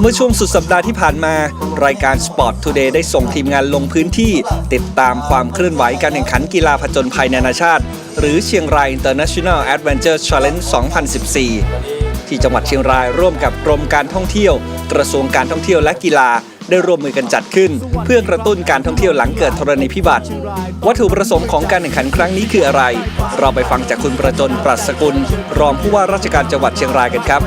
เมื่อช่วงสุดสัปดาห์ที่ผ่านมา รายการ Sport Today ได้ส่งทีมงานลงพื้นที่ ติดตามความเคลื่อนไหวการแข่งขันกีฬาผจญภัยนานาชาติ หรือเชียงราย International Adventure Challenge 2014 ที่จังหวัดเชียงรายร่วมกับกรมการท่องเที่ยว กระทรวงการท่องเที่ยวและกีฬา ได้ร่วมมือกันจัดขึ้น เพื่อกระตุ้นการท่องเที่ยวหลังเกิดธรณีพิบัติ วัตถุประสงค์ของการแข่งขันครั้งนี้คืออะไร เราไปฟังจากคุณประจนปรัชสกุล รองผู้ว่าราชการจังหวัดเชียงรายกันครับ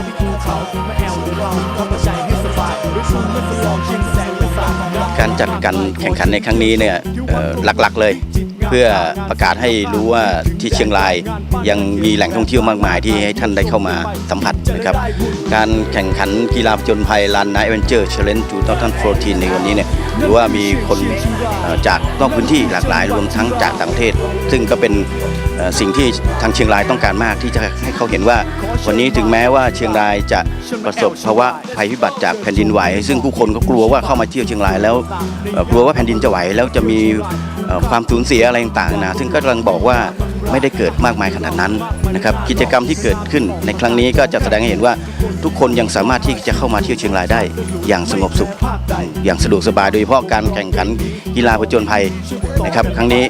การจัดการแข่งขันในครั้งนี้เนี่ยหลักๆเลย พื่อประกาศให้รู้ว่าที่เชียงรายยังมีแหล่งท่องเที่ยวมากมายที่ให้ท่านได้เข้ามาสัมผัสนะครับ การแข่งขันกีฬาผจญภัยลานนท์เวนเจอร์เชลเลนจูตอนโฟทีนในวันนี้เนี่ยหรือว่ามีคนจากนอกพื้นที่หลากหลายรวมทั้งจากต่างประเทศ ซึ่งก็เป็นสิ่งที่ทางเชียงรายต้องการมากที่จะให้เขาเห็นว่า วันนี้ถึงแม้ว่าเชียงรายจะประสบภาวะภัยพิบัติจากแผ่นดินไหว ซึ่งผู้คนก็กลัวว่าเข้ามาเที่ยวเชียงรายแล้วกลัวว่าแผ่นดินจะไหวแล้วจะมี ความสูญเสียอะไรต่างๆนะซึ่งก็กำลังบอกว่าไม่ได้เกิดมากมายขนาดนั้นนะครับกิจกรรมที่เกิดขึ้นในครั้งนี้ก็จะแสดงให้เห็นว่าทุกคนยังสามารถที่จะเข้ามาเที่ยวเชียงรายได้ อย่างสงบสุข อย่างสะดวกสบายโดยเฉพาะการแข่งขันกีฬาผจญภัยนะครับครั้งนี้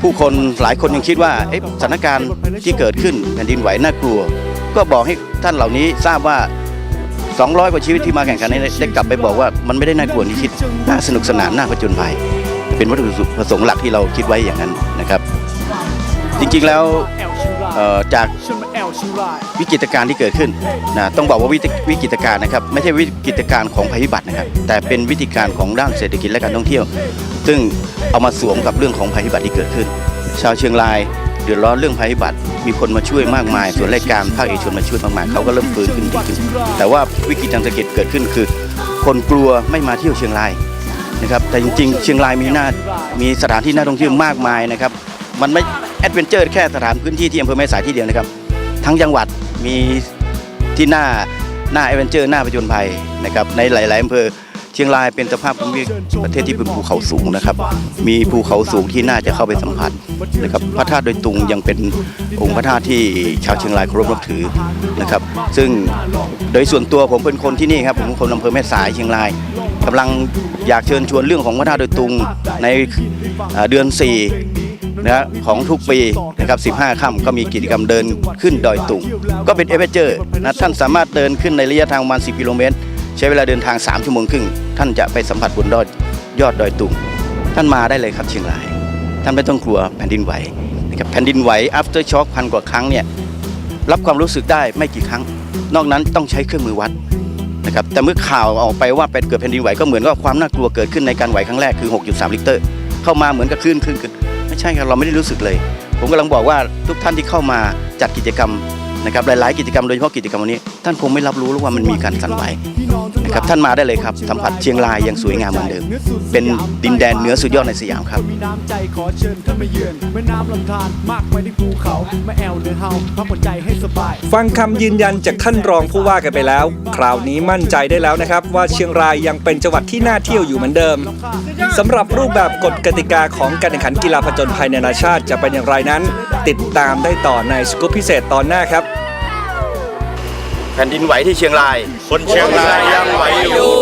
ผู้คนหลายคนยังคิดว่าสถานการณ์ที่เกิดขึ้นแผ่นดินไหวน่ากลัว ก็บอกให้ท่านเหล่านี้ทราบว่า 200 กว่าชีวิตที่มาแข่งขันได้กลับไปบอกว่ามันไม่ได้น่ากลัวที่คิดน่าสนุกสนานน่าผจญภัย เป็นวัตถุประสงค์หลักที่เราคิดไว้อย่างนั้นนะครับ จริงๆแล้วเอ่อจากวิกฤตการณ์ที่เกิดขึ้นนะต้องบอกว่าวิกฤตวิกฤตการณ์นะครับไม่ใช่วิกฤตการณ์ของภัยพิบัตินะครับ แต่เป็นวิธีการของด้านเศรษฐกิจและการท่องเที่ยว ซึ่งเอามาสวมกับเรื่องของภัยพิบัติที่เกิดขึ้น ชาวเชียงรายเดือดร้อนเรื่องภัยพิบัติ มีคนมาช่วยมากมาย ส่วนรายการภาคเอกชนมาช่วยมากมายเขาก็เริ่มฟื้นขึ้นดีขึ้นแต่ว่าวิกฤตทางเศรษฐกิจเกิดขึ้นคือ คนกลัวไม่มาเที่ยวเชียงราย นะครับแต่จริงๆ เชียงรายมีหน้ามีสถานที่น่าท่องเที่ยวมากมายนะครับมันไม่แอดเวนเจอร์แค่สถานพื้นที่ที่อำเภอแม่สายที่เดียวนะครับ ทั้งจังหวัดมีที่หน้าหน้าแอดเวนเจอร์หน้าผจญภัยนะครับในหลายๆอำเภอ เชียงรายเป็นสภาพภูมิประเทศที่เป็นภูเขาสูงนะครับ มีภูเขาสูงที่น่าจะเข้าไปสัมผัสนะครับพระธาตุโดอยตุงยังเป็นองค์พระธาตุที่ชาวเชียงรายเคารพนับถือนะครับ ซึ่งโดยส่วนตัวผมเป็นคนที่นี่ครับผมเป็นคนอำเภอแม่สายเชียงรายกำลังอยากเชิญชวนเรื่องของพระธาตุโดอยตุงในเอ่อเดือน 4นะฮะของทุกปีนะครับ 15 ค่ำก็มีกิจกรรมเดินขึ้นดอยตุงก็เป็นเอเวอเจอร์นะท่านสามารถเดินขึ้นในระยะทางประมาณ 10 กิโลเมตร ใช้เวลาเดินทาง 3 ชั่วโมงครึ่ง ท่านจะไปสัมผัสบนยอดยอดดอยตุง ท่านมาได้เลยครับเชียงราย ท่านไม่ต้องกลัวแผ่นดินไหวนะครับแผ่นดินไหว after shock พันกว่าครั้งเนี่ยรับความรู้สึกได้ไม่กี่ครั้ง นอกนั้นต้องใช้เครื่องมือวัดนะครับแต่เมื่อข่าวออกไปว่าเป็นเกิดแผ่นดินไหวก็เหมือนกับความน่ากลัวเกิดขึ้นในการไหวครั้งแรกคือ 6.3 ลิกเตอร์ เข้ามาเหมือนกับคลื่นคลื่นคลื่นไม่ใช่ครับเราไม่ได้รู้สึกเลย ผมกำลังบอกว่าทุกท่านที่เข้ามาจัดกิจกรรมนะครับหลาย ๆ กิจกรรมโดยเฉพาะกิจกรรมวันนี้ ท่านคงไม่รับรู้หรอกว่ามันมีการสั่นไหว นะครับท่านมาได้เลยครับสัมผัสเชียงรายยังสวยงามเหมือนเดิม เป็นดินแดนเหนือสุดยอดในสยามครับมีน้ำใจขอเชิญท่านมาเยือนแม่น้ำลำธารมากไปที่ภูเขาแม่แอลเดือเฮาพักหัวใจให้สบาย ฟังคำยืนยันจากท่านรองผู้ว่ากันไปแล้ว คราวนี้มั่นใจได้แล้วนะครับ ว่าเชียงรายยังเป็นจังหวัดที่น่าเที่ยวอยู่เหมือนเดิมสำหรับรูปแบบกฎกติกาของการแข่งขันกีฬาผจญภัยนานาชาติจะเป็นอย่างไรนั้น ติดตามได้ต่อในสกู๊ปพิเศษตอนหน้าครับแผ่นดินไหวที่เชียงราย คนเชียงรายยังไหวอยู่